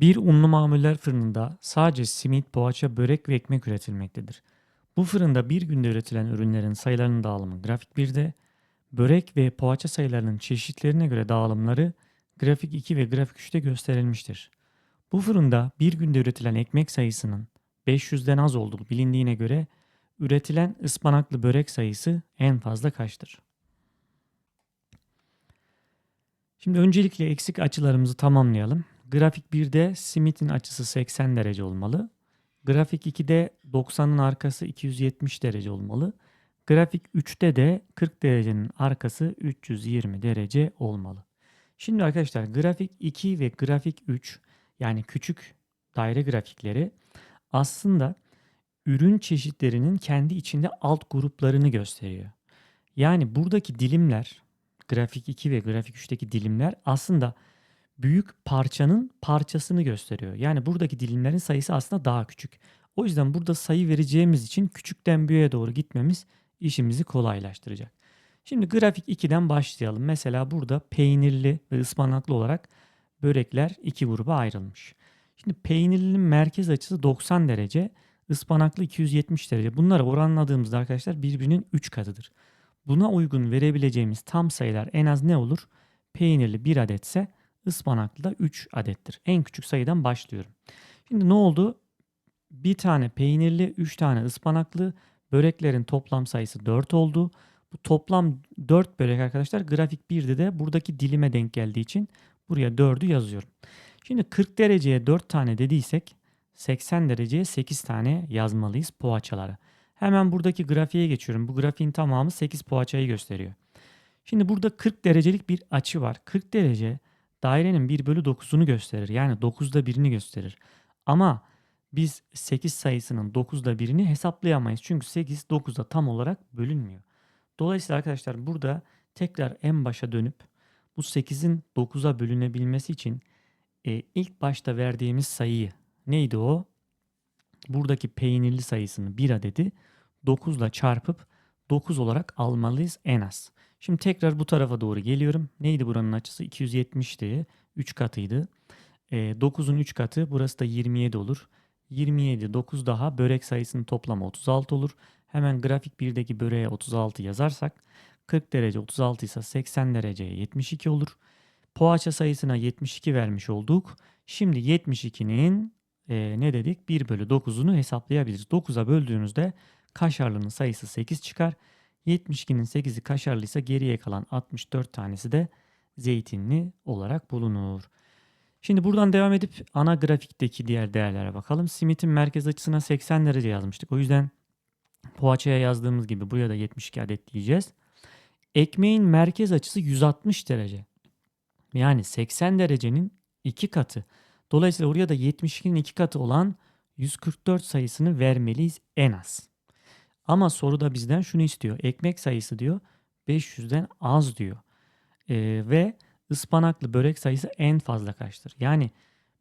Bir unlu mamuller fırınında sadece simit, poğaça, börek ve ekmek üretilmektedir. Bu fırında bir günde üretilen ürünlerin sayılarının dağılımı grafik 1'de, börek ve poğaça sayılarının çeşitlerine göre dağılımları grafik 2 ve grafik 3'te gösterilmiştir. Bu fırında bir günde üretilen ekmek sayısının 500'den az olduğu bilindiğine göre üretilen ıspanaklı börek sayısı en fazla kaçtır? Şimdi öncelikle eksik açılarımızı tamamlayalım. Grafik 1'de simitin açısı 80 derece olmalı. Grafik 2'de 90'ın arkası 270 derece olmalı. Grafik 3'te de 40 derecenin arkası 320 derece olmalı. Şimdi arkadaşlar grafik 2 ve grafik 3 yani küçük daire grafikleri aslında ürün çeşitlerinin kendi içinde alt gruplarını gösteriyor. Yani buradaki dilimler grafik 2 ve grafik 3'teki dilimler aslında büyük parçanın parçasını gösteriyor. Yani buradaki dilimlerin sayısı aslında daha küçük. O yüzden burada sayı vereceğimiz için küçükten büyüğe doğru gitmemiz işimizi kolaylaştıracak. Şimdi grafik 2'den başlayalım. Mesela burada peynirli ve ıspanaklı olarak börekler iki gruba ayrılmış. Şimdi peynirlinin merkez açısı 90 derece, ıspanaklı 270 derece. Bunları oranladığımızda arkadaşlar birbirinin 3 katıdır. Buna uygun verebileceğimiz tam sayılar en az ne olur? Peynirli 1 adetse ıspanaklı da 3 adettir. En küçük sayıdan başlıyorum. Şimdi ne oldu? Bir tane peynirli, 3 tane ıspanaklı böreklerin toplam sayısı 4 oldu. Bu toplam 4 börek arkadaşlar grafik 1'de de buradaki dilime denk geldiği için buraya 4'ü yazıyorum. Şimdi 40 dereceye 4 tane dediysek 80 dereceye 8 tane yazmalıyız poğaçalara. Hemen buradaki grafiğe geçiyorum. Bu grafiğin tamamı 8 poğaçayı gösteriyor. Şimdi burada 40 derecelik bir açı var. 40 derece dairenin 1 bölü 9'unu gösterir. Yani 9'da 1'ini gösterir. Ama biz 8 sayısının 9'da 1'ini hesaplayamayız. Çünkü 8 9'da tam olarak bölünmüyor. Dolayısıyla arkadaşlar burada tekrar en başa dönüp bu 8'in 9'a bölünebilmesi için e, ilk başta verdiğimiz sayıyı neydi o? Buradaki peynirli sayısını 1 adedi 9 ile çarpıp 9 olarak almalıyız en az. Şimdi tekrar bu tarafa doğru geliyorum. Neydi buranın açısı? 270'ti. 3 katıydı. E, 9'un 3 katı burası da 27 olur. 27 9 daha börek sayısının toplamı 36 olur. Hemen grafik 1'deki böreğe 36 yazarsak 40 derece 36 ise 80 dereceye 72 olur. Poğaça sayısına 72 vermiş olduk. Şimdi 72'nin e, ne dedik? 1 bölü 9'unu hesaplayabiliriz. 9'a böldüğünüzde kaşarlının sayısı 8 çıkar. 72'nin 8'i kaşarlıysa geriye kalan 64 tanesi de zeytinli olarak bulunur. Şimdi buradan devam edip ana grafikteki diğer değerlere bakalım. Simit'in merkez açısına 80 derece yazmıştık. O yüzden poğaçaya yazdığımız gibi buraya da 72 adet diyeceğiz. Ekmeğin merkez açısı 160 derece. Yani 80 derecenin 2 katı. Dolayısıyla oraya da 72'nin 2 katı olan 144 sayısını vermeliyiz en az. Ama soruda bizden şunu istiyor. Ekmek sayısı diyor 500'den az diyor. Ee, ve ıspanaklı börek sayısı en fazla kaçtır? Yani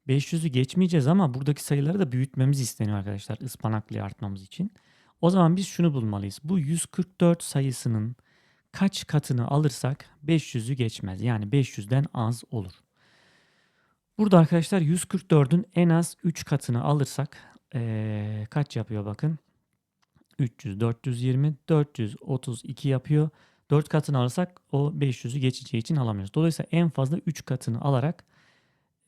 500'ü geçmeyeceğiz ama buradaki sayıları da büyütmemiz isteniyor arkadaşlar ıspanaklıyı artmamız için. O zaman biz şunu bulmalıyız. Bu 144 sayısının kaç katını alırsak 500'ü geçmez. Yani 500'den az olur. Burada arkadaşlar 144'ün en az 3 katını alırsak ee, kaç yapıyor bakın. 300, 420, 432 yapıyor. 4 katını alırsak o 500'ü geçeceği için alamıyoruz. Dolayısıyla en fazla 3 katını alarak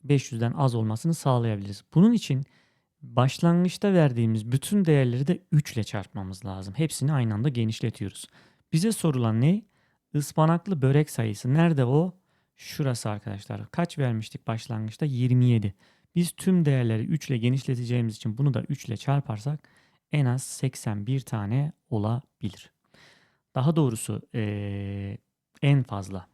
500'den az olmasını sağlayabiliriz. Bunun için başlangıçta verdiğimiz bütün değerleri de 3 ile çarpmamız lazım. Hepsini aynı anda genişletiyoruz. Bize sorulan ne? Ispanaklı börek sayısı. Nerede o? Şurası arkadaşlar. Kaç vermiştik başlangıçta? 27. Biz tüm değerleri 3 ile genişleteceğimiz için bunu da 3 ile çarparsak en az 81 tane olabilir. Daha doğrusu ee, en fazla